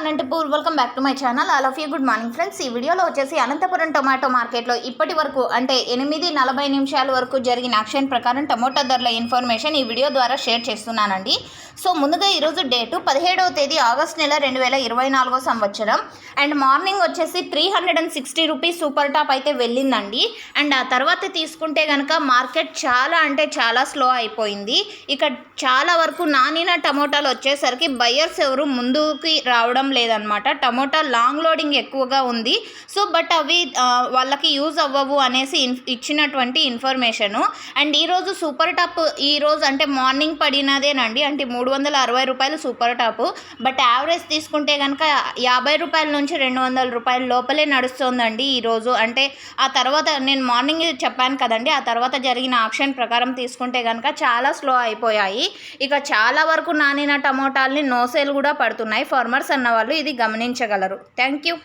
Anantapur. Welcome back to my channel all of you good morning friends ఈ వీడియోలో వచ్చేసి Anantapuram tomato మార్కెట్లో ఇప్పటి వరకు అంటే ఎనిమిది నలభై నిమిషాల వరకు జరిగిన యాక్షన్ ప్రకారం టమోటా ధరల ఇన్ఫర్మేషన్ ఈ వీడియో ద్వారా షేర్ చేస్తున్నానండి. సో ముందుగా ఈరోజు డేటు పదిహేడవ తేదీ ఆగస్ట్ నెల రెండు వేల ఇరవై నాలుగో సంవత్సరం. అండ్ మార్నింగ్ వచ్చేసి three hundred and sixty rupees super top అయితే వెళ్ళిందండి. అండ్ ఆ తర్వాత తీసుకుంటే కనుక మార్కెట్ చాలా అంటే చాలా స్లో అయిపోయింది. ఇక చాలా వరకు నానిన టమోటాలు వచ్చేసరికి బయ్యర్స్ ఎవరు ముందుకి రావడం లేదనమాట టమోటా లాంగ్ లోడింగ్ ఎక్కువగా ఉంది. సో బట్ అవి వాళ్ళకి యూజ్ అవ్వవు అనేసి ఇన్- ఇచ్చినటువంటి ఇన్ఫర్మేషను. అండ్ ఈరోజు సూపర్ టాప్ ఈరోజు అంటే మార్నింగ్ పడినదేనండి. అంటే మూడు వందల అరవై రూపాయలు సూపర్ టాప్. బట్ యావరేజ్ తీసుకుంటే కనుక యాభై రూపాయల నుంచి రెండు వందల రూపాయల లోపలే నడుస్తుందండి ఈరోజు అంటే ఆ తర్వాత నేను మార్నింగ్ చెప్పాను కదండి ఆ తర్వాత జరిగిన ఆప్షన్ ప్రకారం తీసుకుంటే కనుక చాలా స్లో అయిపోయాయి. ఇక చాలా వరకు నానిన టమోటాల్ని నోసేలు కూడా పడుతున్నాయి. ఫార్మర్స్ అన్న వాళ్ళు ఇది గమనించగలరు. Thank you.